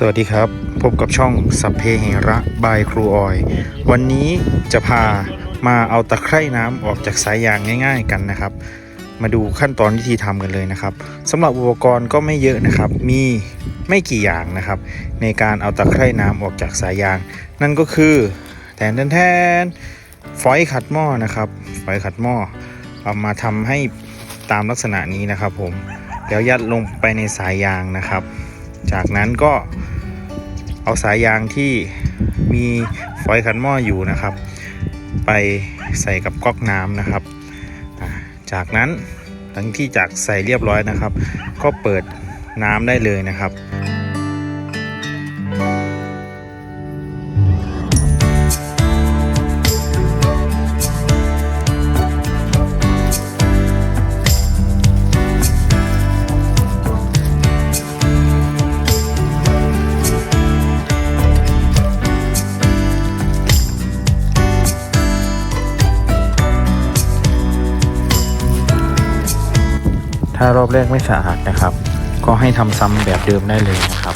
สวัสดีครับ พบกับช่องสัพเพเหระบายครูออย วันนี้จะพามาเอาตะไคร่น้ำออกจากสายยางง่าย ๆกันนะครับ มาดูขั้นตอนวิธีทำกันเลยนะครับสำหรับอุปกรณ์ก็ไม่เยอะนะครับ มีไม่กี่อย่างนะครับ ในการเอาตะไคร่น้ำออกจากสายยาง นั่นก็คือแทนแทนฝอยขัดหม้อนะครับฝอยขัดหม้อเอามาทำให้ตามลักษณะนี้นะครับ ผมเดี๋ยวยัดลงไปในสายยางนะครับ จากนั้นก็เอาสายยางที่มีฝอยขันหม้ออยู่นะครับ ไปใส่กับก๊อกน้ำนะครับ จากนั้นหลังที่จากใส่เรียบร้อยนะครับ ก็เปิดน้ำได้เลยนะครับ ถ้ารอบแรกไม่สะอาดนะครับ ก็ให้ทำซ้ำแบบเดิมได้เลยนะครับ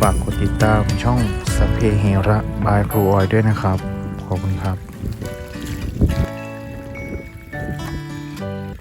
ฝากกดติดตามช่องสเพเฮระบายครูออยด้วยนะครับ ขอบคุณครับ